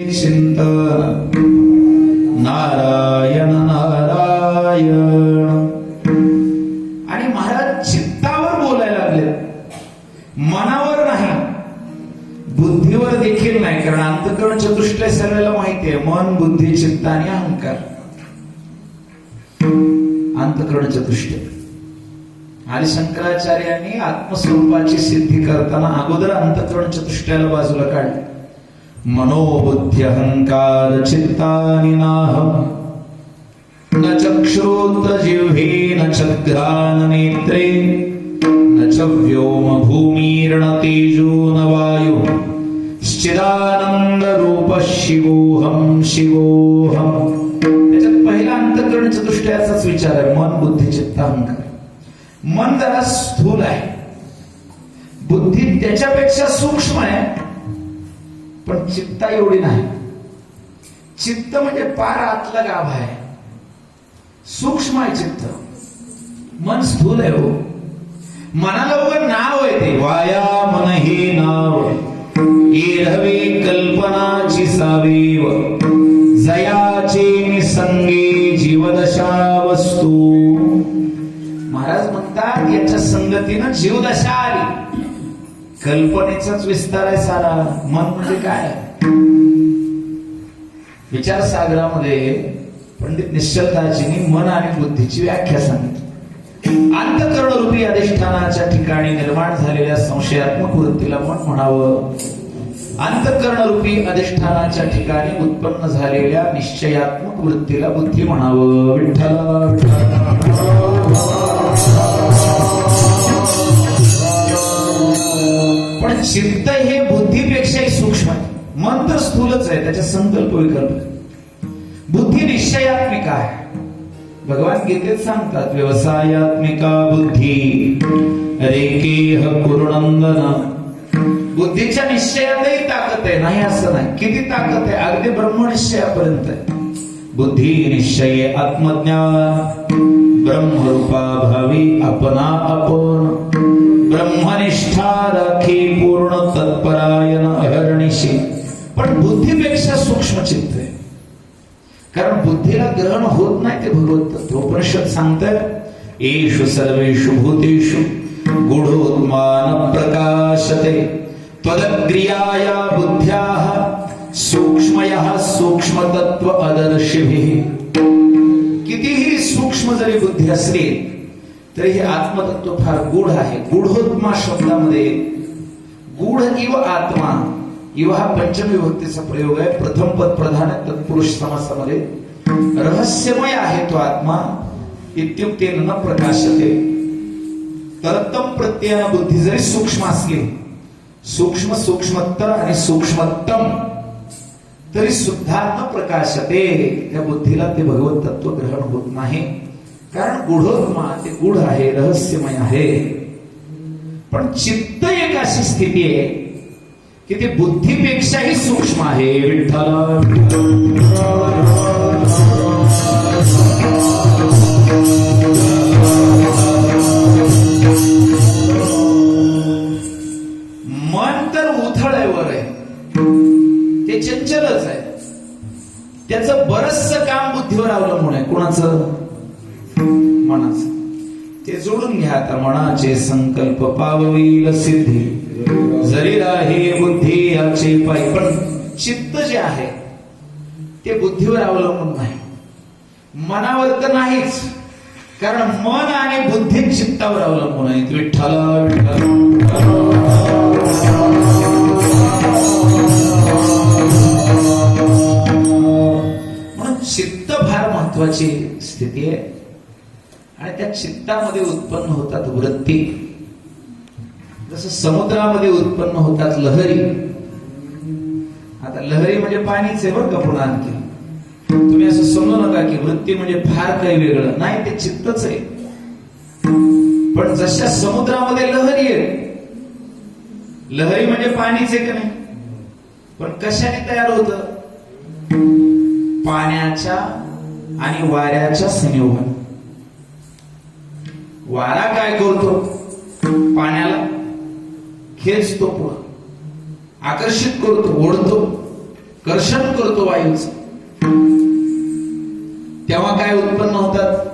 चिंत नारायण नारायण. आणि महाराज चित्तावर बोलायला लागले. मनावर नाही. बुद्धीवर देखील नाही कारण अंतकरण चतुष्टय सगळ्याला माहिती आहे. मन बुद्धी चित्त आणि अहंकार. अंतकरण चतुष्टय आणि शंकराचार्यांनी आत्मस्वरूपाची सिद्धी करताना अगोदर अंतकरण चतुष्टयाला बाजूला काढले. मनोबुद्ध्यहङ्कार चित्तानि नाहम न चक्षुरोत्तजिह्वे न च नेत्रे न च व्योम भूमिर्न तेजो न वायु श्चिदानंद रूप शिवोहम शिवोहम त्याच्यात पहिला अंतकरण चतुष्टयाचाच विचार आहे मन बुद्धी चित्त अहंकार. मन जरा स्थूल आहे. बुद्धी त्याच्यापेक्षा सूक्ष्म आहे पण चित्ता एवढी नाही. चित्त म्हणजे पार आतला गाभ आहे. सूक्ष्म आहे चित्त. मन स्थूल आहे हो. मनाला उभं नाव आहे ते. वाया मन हे नाव. एरहवे कल्पनाची सावेव. जयाचे निसंगे जीवदशा वस्तू महाराज म्हणतात याच्या संगतीनं जीवदशा आली. कल्पनेचाच विस्तार आहे सारा. मन म्हणजे काय? विचार सागरामध्ये पंडित निश्चलदाजींनी मन आणि बुद्धीची व्याख्या सांगितली. अंतकरण रूपी अधिष्ठानाच्या ठिकाणी निर्माण झालेल्या संशयात्मक वृत्तीला मन म्हणावं. अंतकरण रूपी अधिष्ठानाच्या ठिकाणी उत्पन्न झालेल्या निश्चयात्मक वृत्तीला बुद्धी म्हणावं. विठ्ठल. चित्त हे बुद्धीपेक्षाही सूक्ष्म आहे. मन तर स्थूलच आहे त्याच्या संकल्प विकल्प बुद्धी निश्चयात्मिका आहे. भगवान गीतेत सांगतात व्यवसायात्मिका बुद्धी रेकेह कुरुनंदन. बुद्धीच्या निश्चयातही ताकद आहे नाही असं नाही. किती ताकद आहे? अगदी ब्रह्मनिश्चयापर्यंत आहे. बुद्धी निश्चय आत्मज्ञान. ब्रह्मरूपा भावी अपना अपो चित्त. आहे कारण बुद्धीला ग्रहण होत नाही ते भगवत. तत्व उपनिषद सांगतात येशु सर्वेषु भूतेषु गुढोत्मान प्रकाशते. पदक्रियाया बुद्ध्या सूक्ष्मयः सूक्ष्मतत्व अदर्शिभिः. कितीही सूक्ष्म जरी बुद्धी असली तरी हे आत्मतत्व फार गूढ आहे. गूढोत्मा शब्दामध्ये गूढ किंवा आत्मा इव हा पंचमी विभक्तीचा प्रयोग आहे. प्रथम पद प्रधान आहे. तत्पुरुष समासामध्ये रहस्यमय आहे तो आत्मा. इत्युक्ते न प्रकाशते. तरतम प्रत्ययान बुद्धी जरी सूक्ष्म असली सूक्ष्म सूक्ष्मत्तर आणि सूक्ष्मतम तरी सुद्धा न प्रकाशते. त्या बुद्धीला ते भगवत तत्व ग्रहण होत नाही. कारण गुढोत्मा ते गुढ आहे रहस्यमय आहे. पण चित्त एक अशी स्थिती आहे की ते बुद्धीपेक्षाही सूक्ष्म आहे विठ्ठल. मन तर उथळ आहे आहे ते चंचलच आहे. त्याचं बरचस काम बुद्धीवर अवलंबून आहे. कोणाचं? मनाचं. ते जोडून घ्या आता मनाचे संकल्प पावईल सिद्धी. जरी राही बुद्धी याचे पायी. पण चित्त जे आहे ते बुद्धीवर अवलंबून नाही. मनावर तर नाहीच कारण मन आणि बुद्धी चित्तावर अवलंबून आहेत. विठ्ठल. म्हणून चित्त फार महत्वाची स्थिती आहे. आणि त्या चित्तामध्ये उत्पन्न होतात वृत्ती. तसं समुद्रामध्ये उत्पन्न होतात लहरी. आता लहरी म्हणजे पाणीच आहे बरं का पुन्हा आणखी. तुम्ही असं समजू नका की वृत्ती म्हणजे फार काही वेगळं. नाही ते चित्तच आहे. पण जशा समुद्रामध्ये लहरी आहे लहरी म्हणजे पाणीच आहे का नाही? पण कशाने तयार होत? पाण्याच्या आणि वाऱ्याच्या संयोगाने. वारा काय करतो? पाण्याला. खेचतो पुढं आकर्षित करतो ओढतो कर्षण करतो वायूच. तेव्हा काय उत्पन्न होतात?